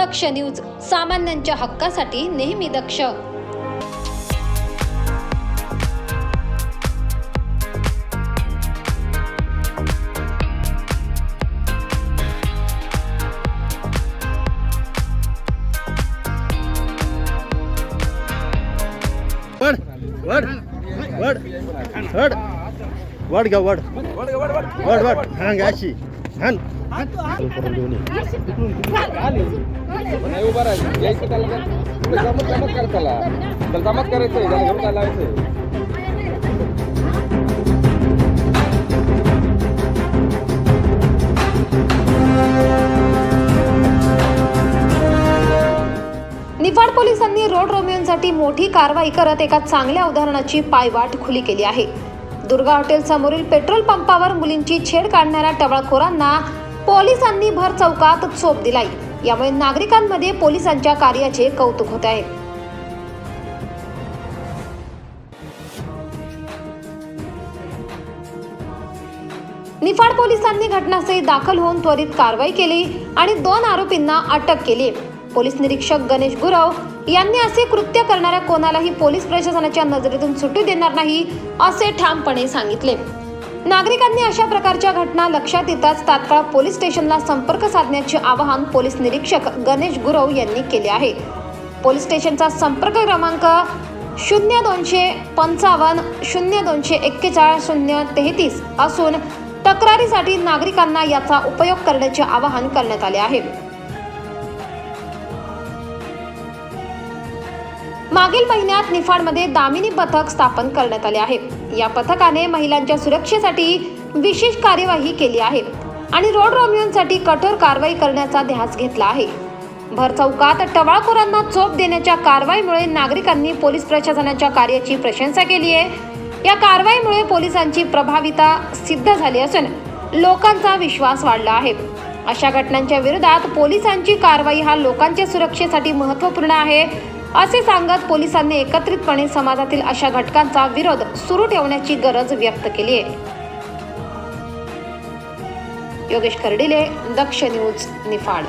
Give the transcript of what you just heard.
दक्ष news सामान्यांच्या हक्कासाठी नेहमी दक्ष. वड वड वड वड. वड घ्या वड. वड वड. वड घ्या अशी. हान नाही उभा राहायचं यायचं त्याला जमत जमत कर त्याला त्याला जमत त्याला घेऊन निफाड पोलिसांनी रोड रोमियोंसाठी मोठी कारवाई करत एका चांगल्या उदाहरणाची पायवाट खुली केली आहे. दुर्गा हॉटेल समोरील पेट्रोल पंपावर मुलींची छेड काढणाऱ्या टवाळखोरांना पोलिसांनी भर चौकात चोप दिलाय यामुळे नागरिकांमध्ये पोलिसांच्या कार्याचे कौतुक होत आहे. निफाड पोलिसांनी घटनास्थळी दाखल होऊन त्वरित कारवाई केली आणि दोन आरोपींना अटक केली. पोलीस निरीक्षक गणेश गुरव यांनी असे कृत्य करणाऱ्या कोणालाही पोलीस प्रशासनाच्या नजरेतून सुटू देणार नाही असे ठामपणे सांगितले. नागरिकांनी अशा प्रकारच्या घटना लक्षात येताच तात्काळ पोलीस स्टेशनला संपर्क साधण्याचे आवाहन पोलीस निरीक्षक गणेश गुरव यांनी केले आहे. पोलीस स्टेशनचा संपर्क क्रमांक शून्य दोनशे पंचावन्न शून्य दोनशे एक्केचाळीस शून्य तेहतीस असून तक्रारीसाठी नागरिकांना याचा उपयोग करण्याचे आवाहन करण्यात आले आहे. मागील महिन्यात निफाडमध्ये दामिनी पथक स्थापन करण्यात आले आहे. या पथकाने महिलांच्या सुरक्षेसाठी विशेष कार्यवाही केली आहे आणि रोड रोमियोंसाठी कठोर कारवाई करण्याचा ध्यास घेतला आहे. भर चौकात टवाळखोरांना चोप देण्याच्या कारवाईमुळे नागरिकांनी पोलीस प्रशासनाच्या कार्याची प्रशंसा केली आहे. या कारवाईमुळे पोलिसांची प्रभाविता सिद्ध झाली असून लोकांचा विश्वास वाढला आहे. अशा घटनांच्या विरोधात पोलिसांची कारवाई हा लोकांच्या सुरक्षेसाठी महत्त्वपूर्ण आहे. असे सांगत पोलिसांनी एकत्रितपणे समाजातील अशा घटकांचा विरोध सुरू ठेवण्याची गरज व्यक्त केली आहे. योगेश खर्डिले दक्ष न्यूज निफाड.